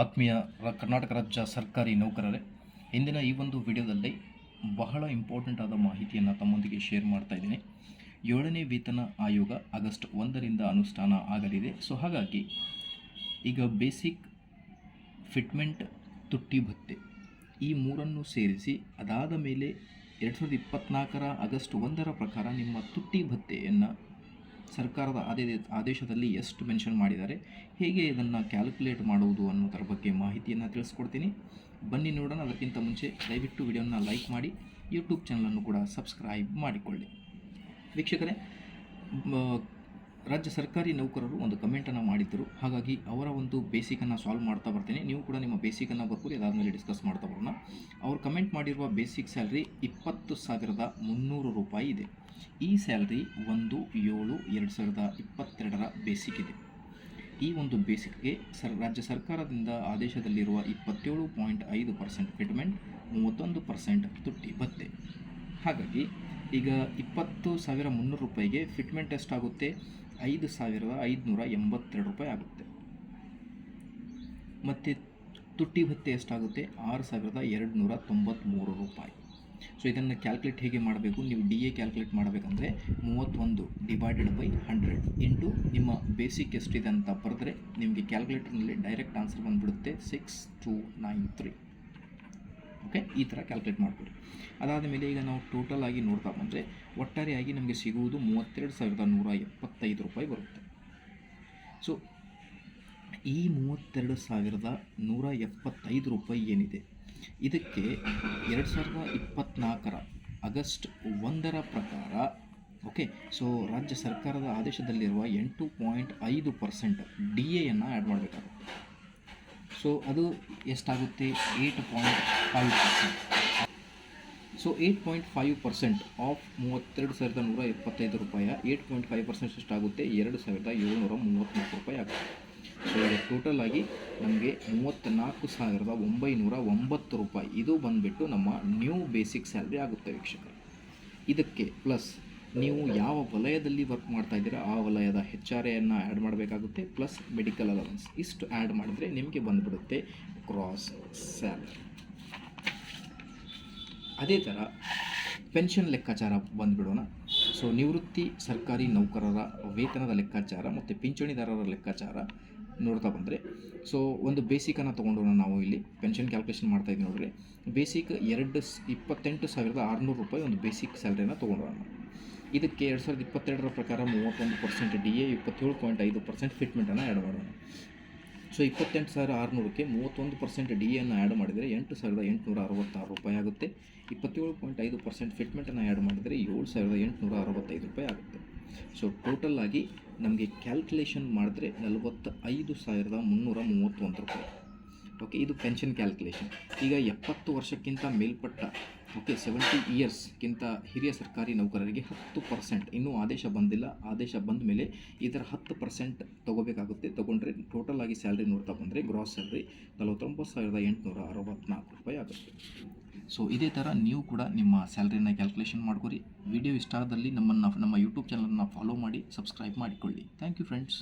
ಆತ್ಮೀಯ ಕರ್ನಾಟಕ ರಾಜ್ಯ ಸರ್ಕಾರಿ ನೌಕರರೇ, ಇಂದಿನ ಈ ಒಂದು ವಿಡಿಯೋದಲ್ಲಿ ಬಹಳ ಇಂಪಾರ್ಟೆಂಟ್ ಆದ ಮಾಹಿತಿಯನ್ನು ತಮ್ಮೊಂದಿಗೆ ಶೇರ್ ಮಾಡ್ತಾ ಇದ್ದೀನಿ. ಏಳನೇ ವೇತನ ಆಯೋಗ ಆಗಸ್ಟ್ ಒಂದರಿಂದ ಅನುಷ್ಠಾನ ಆಗಲಿದೆ. ಸೊ ಹಾಗಾಗಿ ಈಗ ಬೇಸಿಕ್ ಫಿಟ್ಮೆಂಟ್ ತುಟ್ಟಿ ಭತ್ತೆ ಈ ಮೂರನ್ನು ಸೇರಿಸಿ ಅದಾದ ಮೇಲೆ ಎರಡು ಸಾವಿರದ ಇಪ್ಪತ್ತ್ನಾಲ್ಕರ ಆಗಸ್ಟ್ ಒಂದರ ಪ್ರಕಾರ ನಿಮ್ಮ ತುಟ್ಟಿ ಭತ್ಯೆಯನ್ನು ಸರ್ಕಾರದ ಆದೇ ಆದೇಶದಲ್ಲಿ ಎಷ್ಟು ಮೆನ್ಷನ್ ಮಾಡಿದ್ದಾರೆ, ಹೇಗೆ ಇದನ್ನು ಕ್ಯಾಲ್ಕುಲೇಟ್ ಮಾಡುವುದು ಅನ್ನೋದರ ಬಗ್ಗೆ ಮಾಹಿತಿಯನ್ನು ತಿಳಿಸ್ಕೊಡ್ತೀನಿ. ಬನ್ನಿ ನೋಡೋಣ, ಅದಕ್ಕಿಂತ ಮುಂಚೆ ದಯವಿಟ್ಟು ವಿಡಿಯೋನ ಲೈಕ್ ಮಾಡಿ, ಯೂಟ್ಯೂಬ್ ಚಾನಲನ್ನು ಕೂಡ ಸಬ್ಸ್ಕ್ರೈಬ್ ಮಾಡಿಕೊಳ್ಳಿ. ವೀಕ್ಷಕರೇ ರಾಜ್ಯ ಸರ್ಕಾರಿ ನೌಕರರು ಒಂದು ಕಮೆಂಟನ್ನು ಮಾಡಿದ್ದರು. ಹಾಗಾಗಿ ಅವರ ಒಂದು ಬೇಸಿಕನ್ನು ಸಾಲ್ವ್ ಮಾಡ್ತಾ ಬರ್ತೀನಿ. ನೀವು ಕೂಡ ನಿಮ್ಮ ಬೇಸಿಕನ್ನು ಬರ್ಬೋದು ಅದಾದಮೇಲೆ ಡಿಸ್ಕಸ್ ಮಾಡ್ತಾ ಬರೋಣ. ಅವರು ಕಮೆಂಟ್ ಮಾಡಿರುವ ಬೇಸಿಕ್ ಸ್ಯಾಲ್ರಿ ಇಪ್ಪತ್ತು ಸಾವಿರದ ಮುನ್ನೂರು ರೂಪಾಯಿ ಇದೆ. ಈ ಸ್ಯಾಲ್ರಿ ಒಂದು ಏಳು ಎರಡು ಸಾವಿರದ ಇಪ್ಪತ್ತೆರಡರ ಬೇಸಿಕ್ ಇದೆ ಈ ಒಂದು ಬೇಸಿಕ್ಗೆ ಸರ್, ರಾಜ್ಯ ಸರ್ಕಾರದಿಂದ ಆದೇಶದಲ್ಲಿರುವ ಇಪ್ಪತ್ತೇಳು ಪಾಯಿಂಟ್ ಐದು ಪರ್ಸೆಂಟ್ ಫಿಟ್ಮೆಂಟ್ ಮೂವತ್ತೊಂದು ಪರ್ಸೆಂಟ್ ತುಟ್ಟಿ ಭತ್ತೆ. ಹಾಗಾಗಿ ಈಗ ಇಪ್ಪತ್ತು ಸಾವಿರ ಮುನ್ನೂರು ರೂಪಾಯಿಗೆ ಫಿಟ್ಮೆಂಟ್ ಎಷ್ಟಾಗುತ್ತೆ ಐದು ಸಾವಿರದ ಐದುನೂರ ಎಂಬತ್ತೆರಡು ರೂಪಾಯಿ ಆಗುತ್ತೆ. ಮತ್ತು ತುಟ್ಟಿ ಭತ್ತೆ ಎಷ್ಟಾಗುತ್ತೆ? ಆರು ಸಾವಿರದ ಎರಡು ನೂರ ತೊಂಬತ್ತ್ಮೂರು ರೂಪಾಯಿ. ಸೊ ಇದನ್ನು ಕ್ಯಾಲ್ಕುಲೇಟ್ ಹೇಗೆ ಮಾಡಬೇಕು? ನೀವು ಡಿ ಎ ಕ್ಯಾಲ್ಕುಲೇಟ್ ಮಾಡಬೇಕಂದ್ರೆ ಮೂವತ್ತೊಂದು ಡಿವೈಡೆಡ್ ಬೈ ಹಂಡ್ರೆಡ್ ಇಂಟು ನಿಮ್ಮ ಬೇಸಿಕ್ ಎಷ್ಟಿದೆ ಅಂತ ಬರೆದ್ರೆ ನಿಮಗೆ ಕ್ಯಾಲ್ಕುಲೇಟರ್ನಲ್ಲಿ ಡೈರೆಕ್ಟ್ ಆನ್ಸರ್ ಬಂದುಬಿಡುತ್ತೆ six two nine three okay ಈ ಥರ ಕ್ಯಾಲ್ಕುಲೇಟ್ ಮಾಡ್ಬೋದು ಅದಾದ ಮೇಲೆ ಈಗ ನಾವು ಟೋಟಲ್ ಆಗಿ ನೋಡ್ತಾ ಬಂದರೆ ಒಟ್ಟಾರೆಯಾಗಿ ನಮಗೆ ಸಿಗುವುದು ಮೂವತ್ತೆರಡು ಸಾವಿರದ ನೂರ ಎಪ್ಪತ್ತೈದು ರೂಪಾಯಿ ಬರುತ್ತೆ. ಸೊ ಈ ಮೂವತ್ತೆರಡು ಸಾವಿರದ ನೂರ ಎಪ್ಪತ್ತೈದು ರೂಪಾಯಿ ಏನಿದೆ? ಇದಕ್ಕೆ ಎರಡು ಸಾವಿರದ ಇಪ್ಪತ್ತ್ನಾಲ್ಕರ ಆಗಸ್ಟ್ ಒಂದರ ಪ್ರಕಾರ ಓಕೆ ಸೊ ರಾಜ್ಯ ಸರ್ಕಾರದ ಆದೇಶದಲ್ಲಿರುವ ಎಂಟು ಪಾಯಿಂಟ್ ಐದು ಪರ್ಸೆಂಟ್ ಡಿ ಎಯನ್ನು ಆ್ಯಡ್ ಮಾಡಬೇಕಾಗುತ್ತೆ. ಸೊ ಅದು ಎಷ್ಟಾಗುತ್ತೆ? Eight point five percent. So eight point five percent of ಮೂವತ್ತೆರಡು ಸಾವಿರದ ನೂರ ಎಪ್ಪತ್ತೈದು ರೂಪಾಯಿ ಏಯ್ಟ್ ಪಾಯಿಂಟ್ ಫೈವ್ ಪರ್ಸೆಂಟ್ ಎಷ್ಟಾಗುತ್ತೆ? ಎರಡು ಸಾವಿರದ ಏಳ್ನೂರ ಮೂವತ್ತ್ನಾಲ್ಕು ರೂಪಾಯಿ ಆಗುತ್ತೆ. ಸೊ ಟೋಟಲ್ ಆಗಿ ನಮಗೆ ಮೂವತ್ತ್ನಾಲ್ಕು ಸಾವಿರದ ಒಂಬೈನೂರ ಒಂಬತ್ತು ರೂಪಾಯಿ. ಇದು ಬಂದುಬಿಟ್ಟು ನಮ್ಮ ನ್ಯೂ ಬೇಸಿಕ್ ಸ್ಯಾಲ್ರಿ ಆಗುತ್ತೆ ವೀಕ್ಷಕರು. ಇದಕ್ಕೆ ಪ್ಲಸ್ ನೀವು ಯಾವ ವಲಯದಲ್ಲಿ ವರ್ಕ್ ಮಾಡ್ತಾ ಇದ್ದೀರಾ, ಆ ವಲಯದ ಹೆಚ್ ಆರ್ ಎಯನ್ನು ಆ್ಯಡ್ ಮಾಡಬೇಕಾಗುತ್ತೆ ಪ್ಲಸ್ ಮೆಡಿಕಲ್ ಅಲವೆನ್ಸ್ ಇಷ್ಟು ಆ್ಯಡ್ ಮಾಡಿದ್ರೆ ನಿಮಗೆ ಬಂದುಬಿಡುತ್ತೆ ಕ್ರಾಸ್ ಸ್ಯಾಲ್ರಿ ಅದೇ ಥರ ಪೆನ್ಷನ್ ಲೆಕ್ಕಾಚಾರ ಬಂದುಬಿಡೋಣ. ಸೊ ನಿವೃತ್ತಿ ಸರ್ಕಾರಿ ನೌಕರರ ವೇತನದ ಲೆಕ್ಕಾಚಾರ ಮತ್ತು ಪಿಂಚಣಿದಾರರ ಲೆಕ್ಕಾಚಾರ ನೋಡ್ತಾ ಬಂದರೆ. ಸೊ ಒಂದು ಬೇಸಿಕನ್ನು ತೊಗೊಂಡೋಣ ನಾವು ಇಲ್ಲಿ. ಪೆನ್ಷನ್ ಕ್ಯಾಲ್ಕುಲೇಷನ್ ಮಾಡ್ತಾ ಇದ್ದೀವಿ ನೋಡ್ರಿ. ಬೇಸಿಕ್ ಎರಡು ಇಪ್ಪತ್ತೆಂಟು ಸಾವಿರದ ಆರುನೂರು ರೂಪಾಯಿ ಒಂದು ಬೇಸಿಕ್ ಸ್ಯಾಲ್ರಿನ ತೊಗೊಂಡೋಣ ಇದಕ್ಕೆ ಎರಡು ಸಾವಿರದ ಇಪ್ಪತ್ತೆರಡರ ಪ್ರಕಾರ ಮೂವತ್ತೊಂದು ಪರ್ಸೆಂಟ್ ಡಿ ಎ ಇಪ್ಪತ್ತೇಳು ಪಾಯಿಂಟ್ ಐದು ಪರ್ಸೆಂಟ್ ಫಿಟ್ಮೆಂಟನ್ನು ಆ್ಯಡ್ ಮಾಡೋಣ. ಸೊ, ಇಪ್ಪತ್ತೆಂಟು ಸಾವಿರ ಆರುನೂರಕ್ಕೆ ಮೂವತ್ತೊಂದು ಪರ್ಸೆಂಟ್ ಡಿ ಎನ್ನು ಆ್ಯಡ್ ಮಾಡಿದರೆ ಎಂಟು ಸಾವಿರದ ಎಂಟುನೂರ ಅರವತ್ತಾರು ರೂಪಾಯಿ ಆಗುತ್ತೆ. ಇಪ್ಪತ್ತೇಳು ಪಾಯಿಂಟ್ ಐದು ಪರ್ಸೆಂಟ್ ಫಿಟ್ಮೆಂಟನ್ನು ಆ್ಯಡ್ ಮಾಡಿದರೆ ಏಳು ಸಾವಿರದ ಎಂಟುನೂರ ಅರವತ್ತೈದು ರೂಪಾಯಿ ಆಗುತ್ತೆ. ಸೊ ಟೋಟಲ್ ಆಗಿ ನಮಗೆ ಕ್ಯಾಲ್ಕುಲೇಷನ್ ಮಾಡಿದ್ರೆ ನಲವತ್ತ ಐದು ಸಾವಿರದ ಮುನ್ನೂರ ಮೂವತ್ತೊಂದು ರೂಪಾಯಿ. ಓಕೆ ಇದು ಪೆನ್ಷನ್ ಕ್ಯಾಲ್ಕುಲೇಷನ್ ಈಗ ಎಪ್ಪತ್ತು ವರ್ಷಕ್ಕಿಂತ ಮೇಲ್ಪಟ್ಟ ಓಕೆ ಸೆವೆಂಟಿ ಇಯರ್ಸ್ಗಿಂತ ಹಿರಿಯ ಸರ್ಕಾರಿ ನೌಕರರಿಗೆ ಹತ್ತು ಪರ್ಸೆಂಟ್ ಇನ್ನೂ ಆದೇಶ ಬಂದಿಲ್ಲ. ಆದೇಶ ಬಂದ ಮೇಲೆ ಇದರ ಹತ್ತು ಪರ್ಸೆಂಟ್ ತೊಗೋಬೇಕಾಗುತ್ತೆ. ತೊಗೊಂಡ್ರೆ ಟೋಟಲ್ ಆಗಿ ಸ್ಯಾಲ್ರಿ ನೋಡ್ತಾ ಬಂದರೆ ಗ್ರಾಸ್ ಸ್ಯಾಲ್ರಿ ನಲವತ್ತೊಂಬತ್ತು ಸಾವಿರದ ಎಂಟುನೂರ ಅರವತ್ತ್ನಾಲ್ಕು ರೂಪಾಯಿ ಆಗುತ್ತೆ. ಸೊ ಇದೇ ಥರ ನೀವು ಕೂಡ ನಿಮ್ಮ ಸ್ಯಾಲ್ರಿನ ಕ್ಯಾಲ್ಕುಲೇಷನ್ ಮಾಡ್ಕೊರಿ. ವಿಡಿಯೋ ಇಷ್ಟ ಆದಲ್ಲಿ ನಮ್ಮನ್ನು, ನಮ್ಮ ಯೂಟ್ಯೂಬ್ ಚಾನಲನ್ನು ಫಾಲೋ ಮಾಡಿ ಸಬ್ಸ್ಕ್ರೈಬ್ ಮಾಡಿಕೊಳ್ಳಿ. Thank you friends